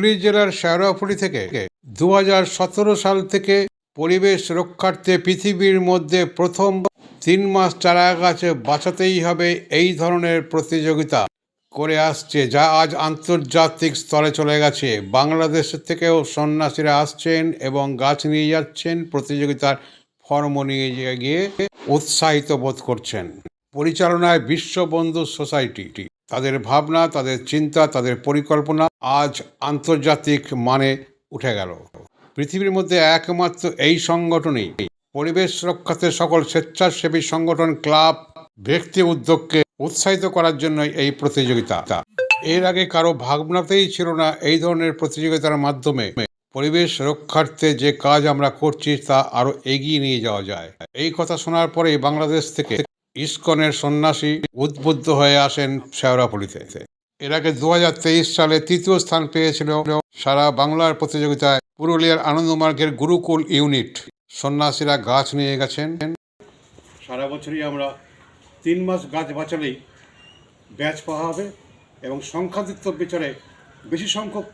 হুগলি জেলার শেওড়াফুলি থেকে দু হাজার সতেরো সাল থেকে পরিবেশ রক্ষার্থে পৃথিবীর মধ্যে প্রথম তিন মাস চারা গাছ বাঁচাতেই হবে এই ধরনের প্রতিযোগিতা করে আসছে, যা আজ আন্তর্জাতিক স্তরে চলে গেছে। বাংলাদেশ থেকেও সন্ন্যাসীরা আসছেন এবং গাছ নিয়ে যাচ্ছেন, প্রতিযোগিতার ফর্ম নিয়ে গিয়ে উৎসাহিত বোধ করছেন। পরিচালনায় বিশ্ববন্ধু সোসাইটি। তাদের ভাবনা, তাদের চিন্তা, তাদের পরিকল্পনা আজ আন্তর্জাতিক মানে উঠে গেল। পৃথিবীর মধ্যে একমাত্র এই সংগঠনই। পরিবেশ রক্ষাতে সকল স্বেচ্ছাসেবী সংগঠন, ক্লাব, ব্যক্তি উদ্যোগকে উৎসাহিত করার জন্য এই প্রতিযোগিতা। এর আগে কারও ভাবনাতেই ছিল না এই ধরনের প্রতিযোগিতার মাধ্যমে পরিবেশ রক্ষার্থে যে কাজ আমরা করছি তা আরও এগিয়ে নিয়ে যাওয়া যায়। এই কথা শোনার পরেই বাংলাদেশ থেকে ইস্কনের সন্ন্যাসী উদ্বুদ্ধ হয়ে আসেন শেওড়াফুলিতে এর আগে দু সালে তৃতীয় স্থান পেয়েছিল সারা বাংলার প্রতিযোগিতায় পুরুলিয়ার আনন্দমার্গের গুরুকুল ইউনিট। সন্ন্যাসীরা গাছ নিয়ে গেছেন। সারা বছরই আমরা তিন মাস গাছ বাঁচালেই ব্যাচ পাওয়া হবে এবং সংখ্যাদিত্ব বিচারে বেশি সংখ্যক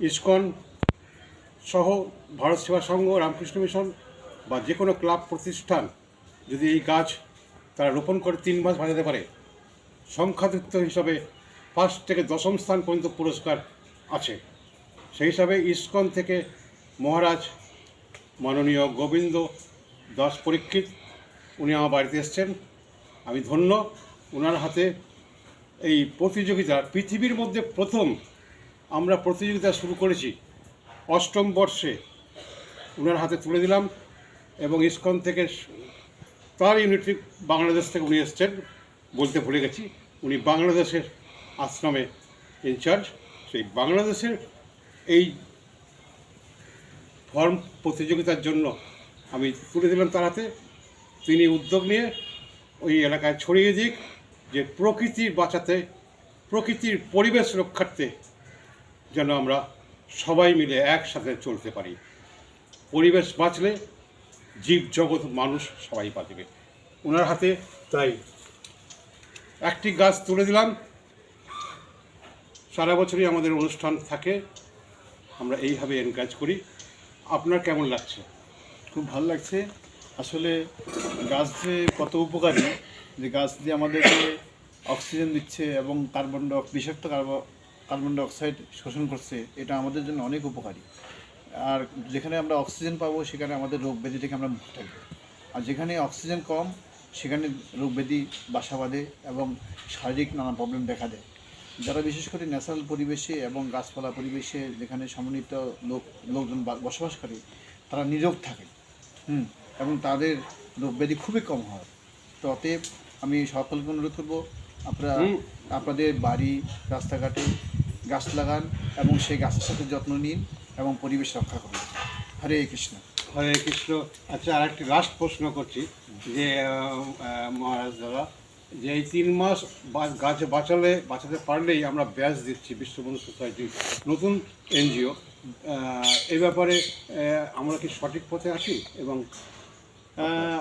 ইসকন সহ ভারত সেবা সংঘ, রামকৃষ্ণ মিশন বা যে কোনো ক্লাব প্রতিষ্ঠান যদি এই গাছ তারা রোপণ করে তিন মাস বাঁচাতে পারে সংখ্যাদিত্ব হিসাবে ফার্স্ট থেকে দশম স্থান পর্যন্ত পুরস্কার আছে। সেই হিসাবে ইস্কন থেকে মহারাজ মাননীয় গোবিন্দ দাস পরীক্ষিত, উনি আমার বাড়িতে এসছেন। আমি ধন্য ওনার হাতে এই প্রতিযোগিতা, পৃথিবীর মধ্যে প্রথম আমরা প্রতিযোগিতা শুরু করেছি অষ্টম বর্ষে। ওনার হাতে তুলে দিলাম এবং ইস্কন থেকে তার ইউনিটি বাংলাদেশ থেকে উনি এসছেন বলতে ভুলে গেছি। উনি বাংলাদেশের আশ্রমে ইনচার্জ, সেই বাংলাদেশের এই ফর্ম প্রতিযোগিতার জন্য আমি তুলে দিলাম তার হাতে। তিনি উদ্যোগ নিয়ে ওই এলাকায় ছড়িয়ে দিক যে প্রকৃতির বাঁচাতে, প্রকৃতির পরিবেশ রক্ষার্থে যেন আমরা সবাই মিলে একসাথে চলতে পারি। পরিবেশ বাঁচলে জীব জগৎ মানুষ সবাই বাঁচবে। ওনার হাতে তাই একটি গাছ তুলে দিলাম। সারা বছরই আমাদের অনুষ্ঠান থাকে। আমরা এইভাবে এনকাজ করি। আপনার কেমন লাগছে? খুব ভালো লাগছে। আসলে গাছ যে কত উপকারী, যে গাছ দিয়ে আমাদেরকে অক্সিজেন দিচ্ছে এবং কার্বন ডাই বিষাক্ত কার্বন কার্বন ডাই শোষণ করছে, এটা আমাদের জন্য অনেক উপকারী। আর যেখানে আমরা অক্সিজেন পাবো, সেখানে আমাদের রোগ ব্যাধি থেকে আমরা মুক্ত থাকব। আর যেখানে অক্সিজেন কম, সেখানে রোগ ব্যাধি বাসা বাঁধে এবং শারীরিক নানা প্রবলেম দেখা দেয়। যারা বিশেষ করে ন্যাচারাল পরিবেশে এবং গাছপালা পরিবেশে যেখানে সমন্বিত লোক লোকজন বসবাস করে তারা নিরোগ থাকে। হুম এবং তাদের রোগ ব্যাধি খুবই কম হয়। তো অতএব আমি সকলকে অনুরোধ করব আপনারা আপনাদের বাড়ি রাস্তাঘাটে গাছ লাগান এবং সেই গাছের সাথে যত্ন নিন এবং পরিবেশ রক্ষা করুন। হরে কৃষ্ণ। হরে কৃষ্ণ। আচ্ছা আর একটি লাস্ট প্রশ্ন করছি যে মহারাজ দাদা যে এই তিন মাস গাছ বাঁচালে, বাঁচাতে পারলেই আমরা ব্যাস দিচ্ছি বিশ্ববন্ধু সোসাইটি নতুন এনজিও। এই ব্যাপারে আমরা কি সঠিক পথে আছি এবং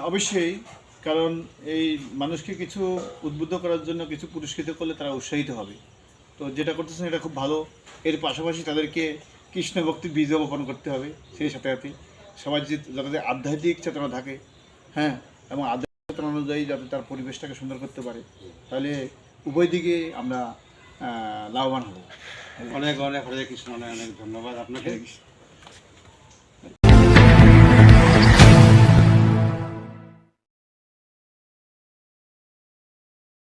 অবশ্যই, কারণ এই মানুষকে কিছু উদ্বুদ্ধ করার জন্য কিছু পুরস্কৃত করলে তারা উৎসাহিত হবে। তো যেটা করতেছেন এটা খুব ভালো। এর পাশাপাশি তাদেরকে কৃষ্ণ ভক্তির বীজ বপন করতে হবে সেই সাথে সাথে। সবার যাতে আধ্যাত্মিক চেতনা থাকে। হ্যাঁ এবং আধ্যাত্মিক অনুযায়ী যাতে তার পরিবেশটাকে সুন্দর করতে পারে, তাহলে উভয় দিকে আমরা লাভবান হব অনেক অনেক হরে কৃষ্ণ, অনেক অনেক ধন্যবাদ আপনাকে।